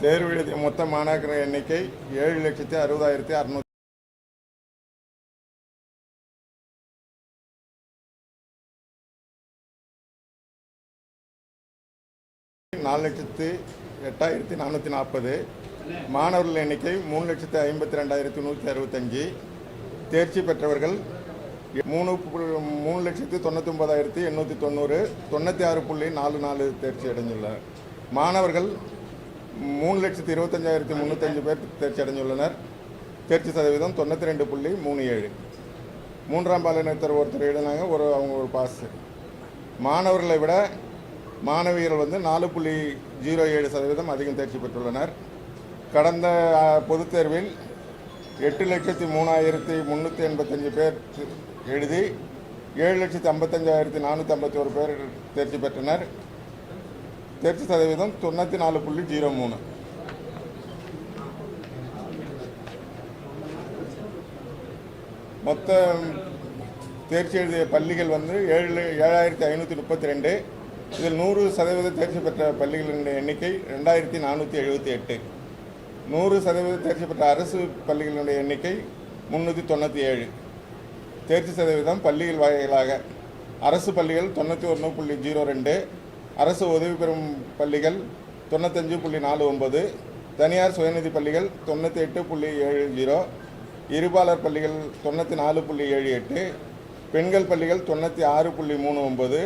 தேர்வு எழுதிய மொத்த மாணாக்கர் எண்ணிக்கை ஏழு லட்சத்தி அறுபதாயிரத்தி அறுநூத்தி நாலு லட்சத்து எட்டாயிரத்தி நானூற்றி நாற்பது மாணவர்கள் எண்ணிக்கை மூணு லட்சத்து ஐம்பத்தி ரெண்டாயிரத்தி நூற்றி அறுபத்தஞ்சு தேர்ச்சி பெற்றவர்கள் மூணு மூணு லட்சத்து தொண்ணூற்றி ஒன்பதாயிரத்தி எண்ணூற்றி தொண்ணூறு தொண்ணூற்றி ஆறு புள்ளி நாலு நாலு தேர்ச்சி அடைந்துள்ளனர். மாணவர்கள் மூணு லட்சத்து இருபத்தஞ்சாயிரத்தி முந்நூற்றஞ்சு பேர் தேர்ச்சி அடைந்துள்ளனர். தேர்ச்சி சதவீதம் தொண்ணூற்றி ரெண்டு புள்ளி மூணு ஏழு. மூன்றாம் பாலினத்தர் ஒருத்தர் எழுதினாங்க ஒரு அவங்க ஒரு பாஸ். மாணவர்களை விட மாணவியர்கள் வந்து நாலு புள்ளி ஜீரோ ஏழு சதவீதம் அதிகம் தேர்ச்சி பெற்றுள்ளனர். கடந்த பொதுத் தேர்வில் எட்டு லட்சத்தி மூணாயிரத்தி முந்நூற்றி எண்பத்தஞ்சு பேர் எழுதி ஏழு லட்சத்தி ஐம்பத்தஞ்சாயிரத்தி நானூற்றி ஐம்பத்தி ஒரு பேர் தேர்ச்சி பெற்றனர். தேர்ச்சி சதவீதம் தொண்ணூற்றி நாலு புள்ளி ஜீரோ மூணு. மொத்த தேர்ச்சி எழுதிய பள்ளிகள் வந்து ஏழு ஏழாயிரத்தி ஐநூற்றி முப்பத்தி ரெண்டு இதில் நூறு சதவீத தேர்ச்சி பெற்ற பள்ளிகளின் எண்ணிக்கை ரெண்டாயிரத்தி நானூற்றி எழுபத்தி எட்டு. நூறு சதவீத தேர்ச்சி பெற்ற அரசு பள்ளிகளினுடைய எண்ணிக்கை முந்நூற்றி தொண்ணூற்றி ஏழு. தேர்ச்சி சதவீதம் பள்ளிகள் வாயிலாக அரசு பள்ளிகள் தொண்ணூற்றி ஒன்று புள்ளி ஜீரோ ரெண்டு அரசு உதவி பெறும் பள்ளிகள் தொண்ணூத்தஞ்சு புள்ளி நாலு ஒன்பது தனியார் சுயநிதி பள்ளிகள் தொண்ணூற்றி எட்டு புள்ளி ஏழு ஜீரோ இருபாலர் பள்ளிகள் தொண்ணூற்றி நாலு புள்ளி ஏழு எட்டு பெண்கள் பள்ளிகள் தொண்ணூற்றி ஆறு புள்ளி மூணு ஒம்பது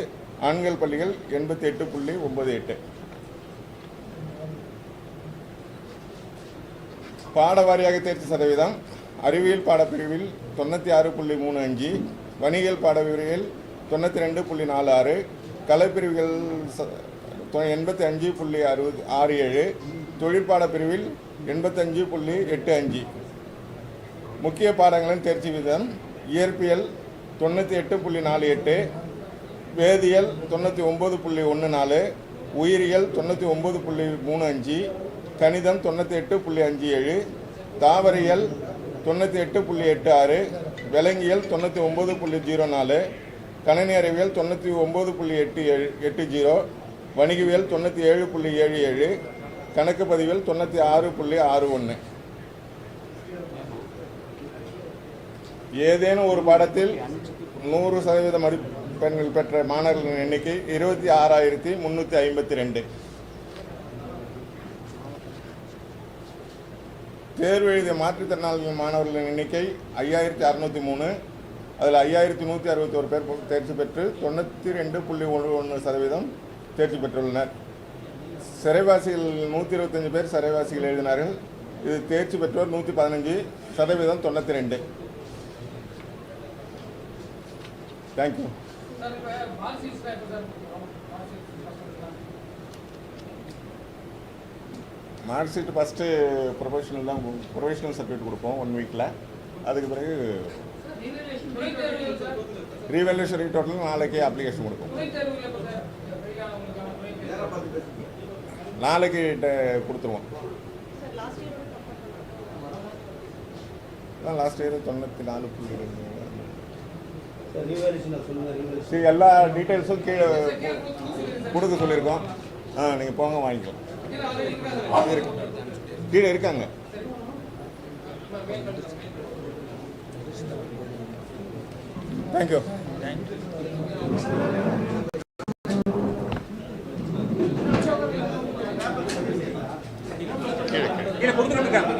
ஆண்கள் பள்ளிகள் எண்பத்தி எட்டு புள்ளி ஒன்பது எட்டு. பாட வாரியாக தேர்ச்சி சதவீதம் அறிவியல் பாடப்பிரிவில் தொண்ணூற்றி ஆறு புள்ளி மூணு அஞ்சு வணிகல் பாடப்பிரிவில் தொண்ணூற்றி ரெண்டு புள்ளி நாலு ஆறு கலைப்பிரிவுகள் எண்பத்தி அஞ்சு புள்ளி அறுபது ஆறு ஏழு தொழிற்பாட பிரிவில் எண்பத்தஞ்சு புள்ளி எட்டு அஞ்சு. முக்கிய பாடங்களின் தேர்ச்சி விதம் இயற்பியல் தொண்ணூற்றி எட்டு புள்ளி நாலு எட்டு வேதியியல் தொண்ணூற்றி ஒம்பது புள்ளி ஒன்று நாலு உயிரியல் தொண்ணூற்றி ஒம்பது புள்ளி மூணு அஞ்சு கணிதம் தொண்ணூற்றி எட்டு புள்ளி அஞ்சு ஏழு தாவரியல் தொண்ணூற்றி எட்டு புள்ளி எட்டு ஆறு விலங்கியல் தொண்ணூற்றி ஒம்பது புள்ளி ஜீரோ நாலு கணினி அறிவியல் தொண்ணூற்றி ஒம்பது புள்ளி எட்டு ஏழு எட்டு ஜீரோ வணிகவியல் தொண்ணூற்றி ஏழு புள்ளி ஏழு ஏழு கணக்கு பதிவியல் தொண்ணூற்றி ஆறு புள்ளி ஆறு ஒன்று ஏதேனும் ஒரு பாடத்தில் நூறு சதவீத பெண்கள் பெற்ற மாணவர்களின் எண்ணிக்கை இருபத்தி ஆறாயிரத்தி முந்நூற்றி ஐம்பத்தி ரெண்டு. தேர்வு எழுதிய மாற்றுத்திறனாளிகள் மாணவர்களின் எண்ணிக்கை ஐயாயிரத்தி அறநூற்றி மூணு. அதில் ஐயாயிரத்தி நூற்றி அறுபத்தி ஒரு பேர் தேர்ச்சி பெற்று தொண்ணூற்றி ரெண்டு புள்ளி ஒன்று ஒன்று சதவீதம் தேர்ச்சி பெற்றுள்ளனர். சிறைவாசிகள் நூற்றி இருபத்தஞ்சி பேர் சிறைவாசிகள் எழுதினார்கள். இது தேர்ச்சி பெற்றோர் நூற்றி பதினஞ்சு சதவீதம் தொண்ணூற்றி ரெண்டு. Thank you mark sheet first professional தான் ப்ரொஃபஷனல் சர்டிஃபிகேட் கொடுப்போம் ஒன் வீக்கில் அதுக்கு பிறகு ரீவேல்யூஷன் டோட்டல் நாளைக்கு அப்ளிகேஷன் கொடுப்போம். நாளைக்கு கொடுத்துருவோம். லாஸ்ட் இயர் தொண்ணூற்றி நாலு புள்ளி. சார் எல்லா டீட்டெயில்ஸும் கீழே கொடுக்க சொல்லியிருக்கோம். ஆ நீங்கள் போங்க வாங்கிக்கலாம் அது இருக்கு. கீழே இருக்காங்க. தேங்க்யூ எங்க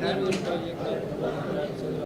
Gracias.